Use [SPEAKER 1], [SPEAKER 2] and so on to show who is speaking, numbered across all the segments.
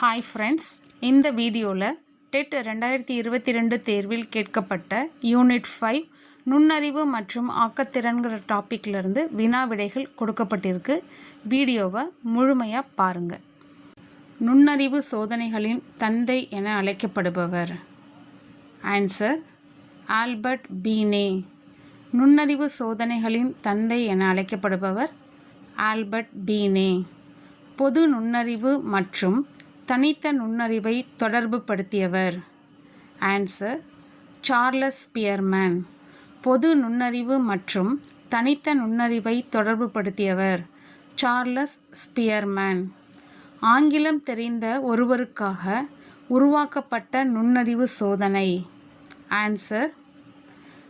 [SPEAKER 1] Hi friends இந்த வீடியோவில் dead ரெண்டாயிரத்தி இருபத்தி ரெண்டு தேர்வில் கேட்கப்பட்ட யூனிட் ஃபைவ் நுண்ணறிவு மற்றும் ஆக்கத்திறன்கிற டாப்பிக்லேருந்து வினா விடைகள் கொடுக்கப்பட்டிருக்கு. வீடியோவை முழுமையாக பாருங்கள் நுண்ணறிவு சோதனைகளின் தந்தை என அழைக்கப்படுபவர். ஆன்சர் ஆல்பர்ட் பீனே நுண்ணறிவு சோதனைகளின் தந்தை என அழைக்கப்படுபவர் ஆல்பர்ட் பீனே பொது நுண்ணறிவு மற்றும் தனித்த நுண்ணறிவை தொடர்புபடுத்தியவர் ஆன்சர் சார்லஸ் பியர்மேன் பொது நுண்ணறிவு மற்றும் தனித்த நுண்ணறிவை தொடர்புபடுத்தியவர் சார்லஸ் ஸ்பியர்மேன் ஆங்கிலம் தெரிந்த ஒருவருக்காக உருவாக்கப்பட்ட நுண்ணறிவு சோதனை. ஆன்சர்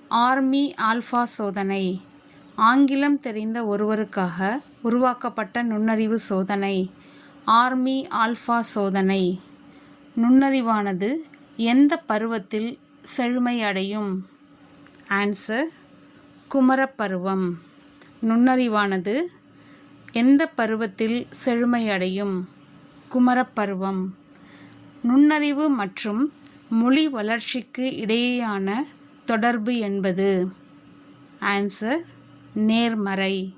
[SPEAKER 1] ஆர்மி ஆல்ஃபா சோதனை. ஆங்கிலம் தெரிந்த ஒருவருக்காக உருவாக்கப்பட்ட நுண்ணறிவு சோதனை. ஆர்மி ஆல்ஃபா சோதனை. நுண்ணறிவானது எந்த பருவத்தில் செழுமையடையும் ஆன்சர் குமரப்பருவம். நுண்ணறிவானது எந்த பருவத்தில் செழுமையடையும் குமரப்பருவம். நுண்ணறிவு மற்றும் மொழி வளர்ச்சிக்கு இடையேயான தொடர்பு என்பது. ஆன்சர் நேர்மறை.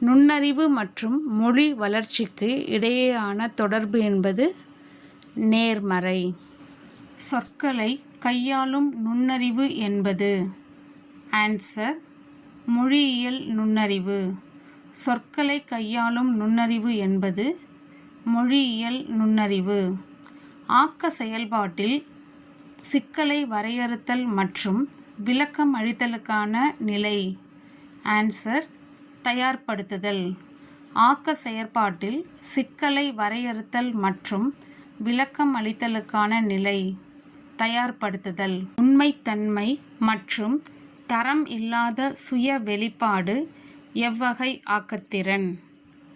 [SPEAKER 1] நுண்ணறிவு மற்றும் மொழி வளர்ச்சிக்கு இடையேயான தொடர்பு என்பது நேர்மறை. சொற்களை கையாளும் நுண்ணறிவு என்பது. ஆன்சர் மொழியியல் நுண்ணறிவு. சொற்களை கையாளும் நுண்ணறிவு என்பது மொழியியல் நுண்ணறிவு. ஆக்க செயல்பாட்டில் சிக்கலை வரையறுத்தல் மற்றும் விளக்கம் அளித்தலுக்கான நிலை. ஆன்சர் தயார்படுத்துதல். ஆக்க செயற்பாட்டில் சிக்கலை வரையறுத்தல் மற்றும் விளக்கம் அளித்தலுக்கான நிலை. தயார்படுத்துதல். உண்மைத்தன்மை மற்றும் தரம் இல்லாத சுய வெளிப்பாடு எவ்வகை ஆக்கத்திறன்.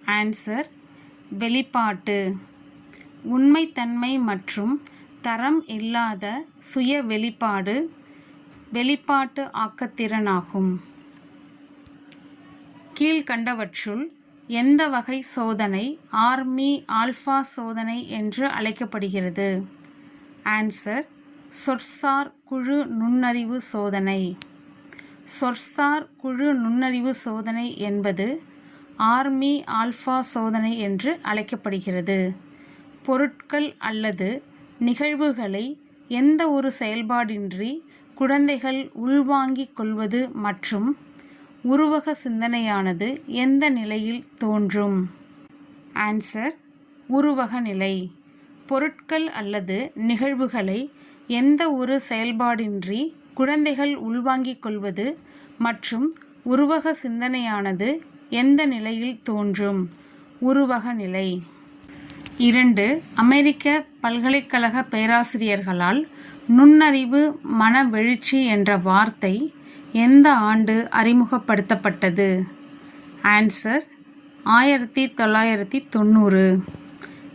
[SPEAKER 1] ஆன்சர் வெளிப்பாட்டு. உண்மைத்தன்மை மற்றும் தரம் இல்லாத சுய வெளிப்பாடு வெளிப்பாட்டு ஆக்கத்திறனாகும். கீழ்கண்டவற்றுள் எந்த வகை சோதனை ஆர்மி ஆல்ஃபா சோதனை என்று அழைக்கப்படுகிறது? ஆன்சர் சொற்சார் குழு நுண்ணறிவு சோதனை. சொற்சார் குழு நுண்ணறிவு சோதனை என்பது ஆர்மி ஆல்ஃபா சோதனை என்று அழைக்கப்படுகிறது. பொருட்கள் அல்லது நிகழ்வுகளை எந்த ஒரு செயல்பாடின்றி குழந்தைகள் உள்வாங்கிக் கொள்வது மற்றும் உருவக சிந்தனையானது எந்த நிலையில் தோன்றும்? ஆன்சர் உருவக நிலை. பொருட்கள் அல்லது நிகழ்வுகளை எந்த ஒரு செயல்பாடின்றி குழந்தைகள் உள்வாங்கிக் கொள்வது மற்றும் உருவக சிந்தனையானது எந்த நிலையில் தோன்றும்? உருவக நிலை. இரண்டு அமெரிக்க பல்கலைக்கழக பேராசிரியர்களால் நுண்ணறிவு மனவெழுச்சி என்ற வார்த்தை எந்த ஆண்டு அறிமுகப்படுத்தப்பட்டது? ஆன்சர் ஆயிரத்தி தொள்ளாயிரத்தி தொண்ணூறு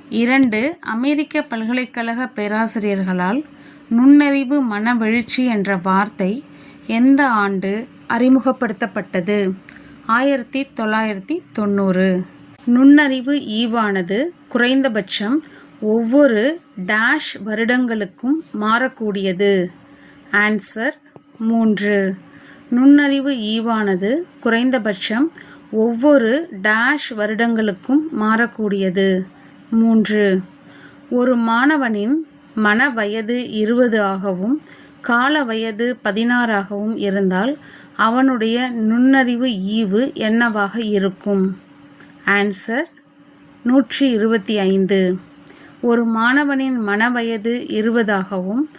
[SPEAKER 1] இரண்டு அமெரிக்க பல்கலைக்கழக பேராசிரியர்களால் நுண்ணறிவு மனவெழுச்சி என்ற வார்த்தை எந்த ஆண்டு அறிமுகப்படுத்தப்பட்டது? ஆயிரத்தி தொள்ளாயிரத்தி தொண்ணூறு நுண்ணறிவு ஈவானது குறைந்தபட்சம் ஒவ்வொரு டேஷ் வருடங்களுக்கும் மாறக்கூடியது. ஆன்சர் மூன்று. நுண்ணறிவு ஈவானது குறைந்தபட்சம் ஒவ்வொரு டேஷ் வருடங்களுக்கும் மாறக்கூடியது. மூன்று. ஒரு மாணவனின் மன வயது இருபது ஆகவும் கால வயது பதினாறாகவும் இருந்தால் அவனுடைய நுண்ணறிவு ஈவு என்னவாக இருக்கும்? ஆன்சர் நூற்றி இருபத்தி ஐந்து. ஒரு மாணவனின் மன வயது இருபதாகவும்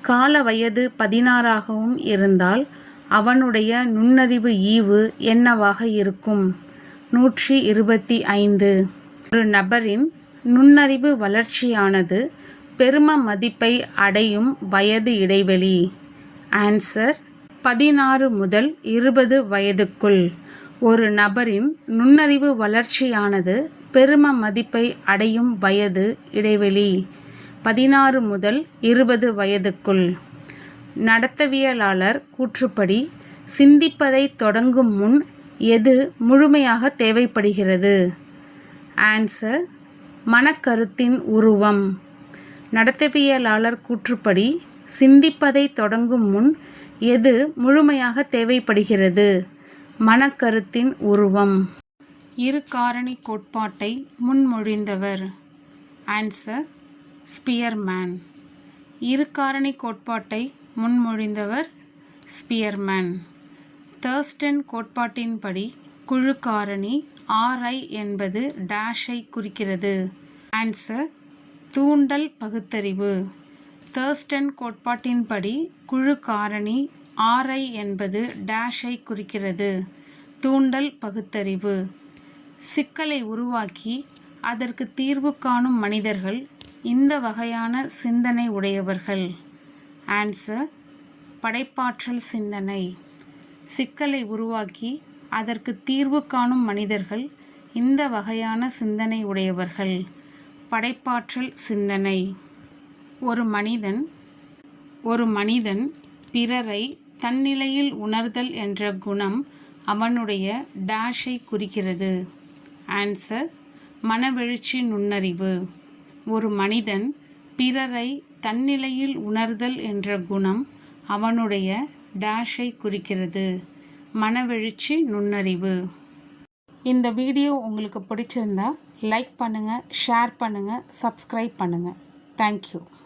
[SPEAKER 1] கால வயது பதினாறாகவும் இருந்தால் அவனுடைய நுண்ணறிவு ஈவு என்னவாக இருக்கும்? நூற்றி இருபத்தி ஐந்து. ஒரு நபரின் நுண்ணறிவு வளர்ச்சியானது பெரும மதிப்பை அடையும் வயது இடைவெளி. ஆன்சர் பதினாறு முதல் இருபது வயதுக்குள். ஒரு நபரின் நுண்ணறிவு வளர்ச்சியானது பெரும மதிப்பை அடையும் வயது இடைவெளி. பதினாறு முதல் இருபது வயதுக்குள். நடத்தவியலாளர் கூற்றுப்படி சிந்திப்பதை தொடங்கும் முன் எது முழுமையாக தேவைப்படுகிறது? ஆன்சர் மனக்கருத்தின் உருவம். நடத்தவியலாளர் கூற்றுப்படி சிந்திப்பதை தொடங்கும் முன் எது முழுமையாக தேவைப்படுகிறது? மனக்கருத்தின் உருவம். இரு காரணி கோட்பாட்டை முன்மொழிந்தவர். Answer Spearman. இரு காரணி கோட்பாட்டை முன்மொழிந்தவர் ஸ்பியர்மேன். தேர்ஸ்டன் கோட்பாட்டின்படி குழு காரணி ஆர்ஐ என்பது டேஷை குறிக்கிறது. ஆன்சர் தூண்டல் பகுத்தறிவு. தேர்ஸ்டன் கோட்பாட்டின்படி குழு காரணி ஆர்ஐ என்பது டேஷை குறிக்கிறது. தூண்டல் பகுத்தறிவு. சிக்கலை உருவாக்கி அதற்கு தீர்வு காணும் மனிதர்கள் இந்த வகையான சிந்தனை உடையவர்கள். ஆன்சர் படைப்பாற்றல் சிந்தனை. சிக்கலை உருவாக்கி அதற்கு தீர்வு காணும் மனிதர்கள் இந்த வகையான சிந்தனை உடையவர்கள். படைப்பாற்றல் சிந்தனை. ஒரு மனிதன் ஒரு மனிதன் பிறரை தன்னிலையில் உணர்தல் என்ற குணம் அவனுடைய டேஷை குறிக்கிறது. ஆன்சர் மனவெழுச்சி நுண்ணறிவு. ஒரு மனிதன் பிறரை தன்னிலையில் உணர்தல் என்ற குணம் அவனுடைய டேஷை குறிக்கிறது. மனவெழுச்சி நுண்ணறிவு. இந்த வீடியோ உங்களுக்கு பிடிச்சிருந்தா லைக் பண்ணுங்கள் ஷேர் பண்ணுங்கள் சப்ஸ்கிரைப் பண்ணுங்கள் தேங்க்யூ